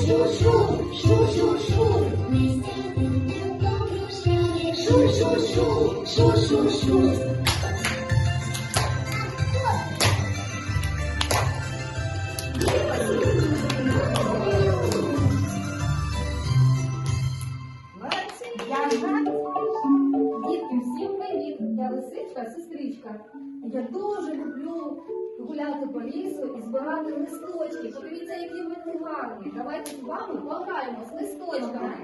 Шу-шу-шу, шу-шу-шу, листя дивно порушає. Шу-шу-шу, шу-шу-шу. Я! Я сестричка. Я дуже люблю гуляти по лісу і збирати листочки. Подивіться, які вони гарні. Давайте з вами пограємо з листочками.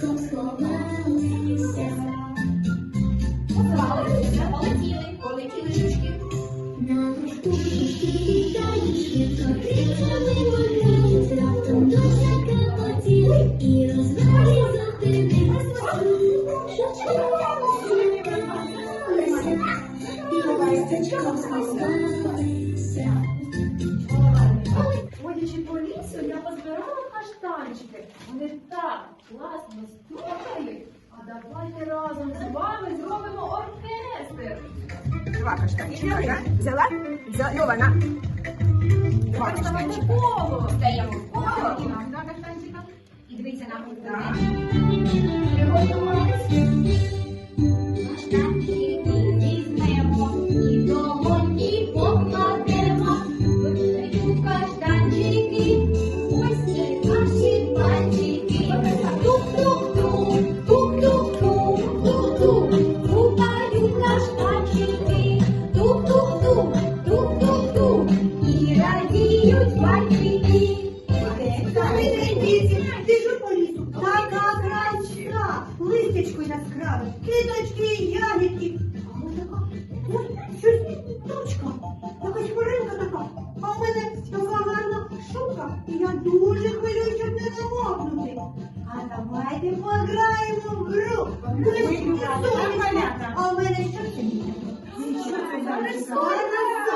Сховалися, полетіли, полетіли жучки. І розвалюється. Ходячи по лісу, я позбирала каштанчики. Вони так класно слухають. А давайте разом з вами зробимо оркестр. Два каштанчика, так? Взяла? Взяла. Льова, на. Два каштанчика. коло. Стаємо в коло. Коло. І нам два каштанчика. І дивіться на. Так. Приготувались. Квіточки, ягідки. А ось така, ой, щось точка, якась хмаринка така. А в мене така гарна шубка, і я дуже хвилююсь, щоб не намокнути. А давайте пограємо в гру. Близько. А в мене що це? Що це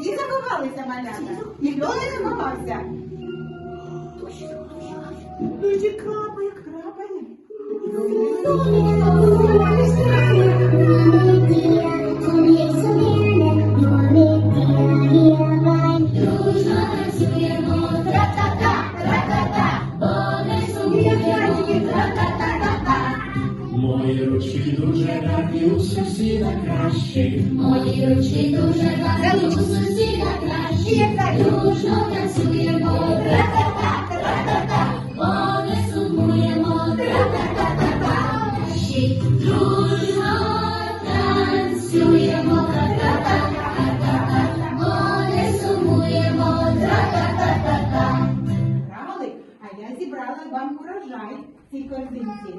Всі заховалися, малята? Ніхто не заховався? Дуже крапає, крапає. Сумуємо, та-та-та-та-та. Мої ручки дуже гарні, у сусіда кращі. Мої ручки дуже гарні, у сусіда кращі. Дружно танцюємо, тра-та-та, зібрала вам урожай цій корзинці.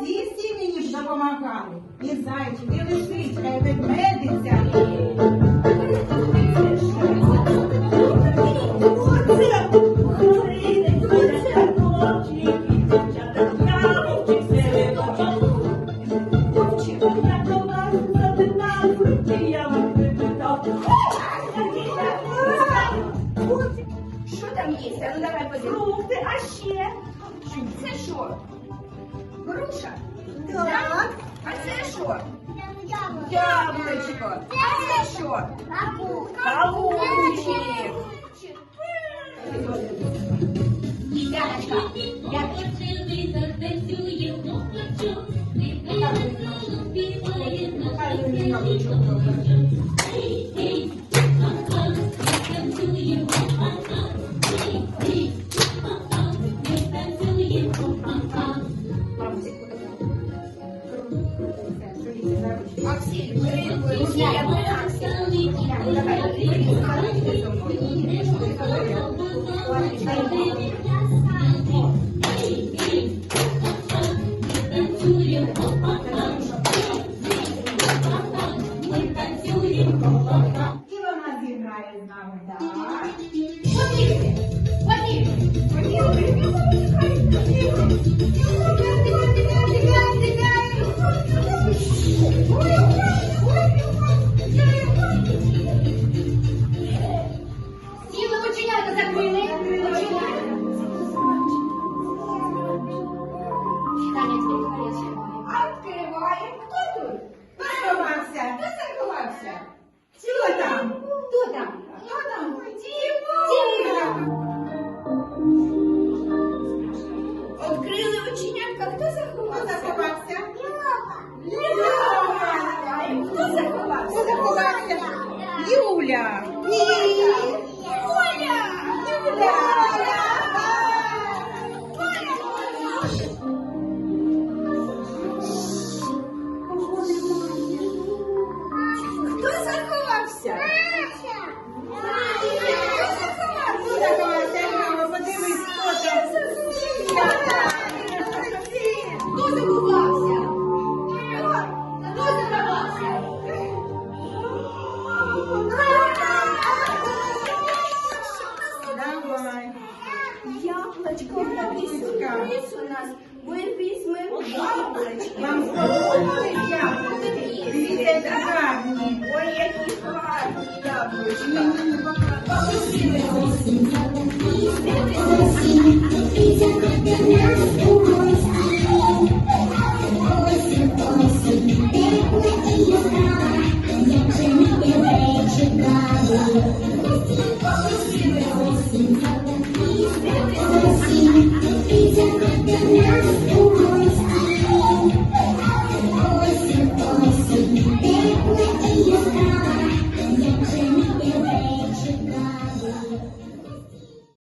Всі всі мені ж допомагали. І зайчик, і лисичка, і ведмедиця. Що там є? А Ну давай подивимось. Фрукти, а ще? Це що? Груша? Так. А це що? Яблучко. А це що? Кавунчик. Подивіться, подивіться, подивіться, подивіться. Юля. Ні. Ми візьмемо яблучки. Вам сподобали яблучки? Дивіться, гарні. Ой, які гарні яблочки.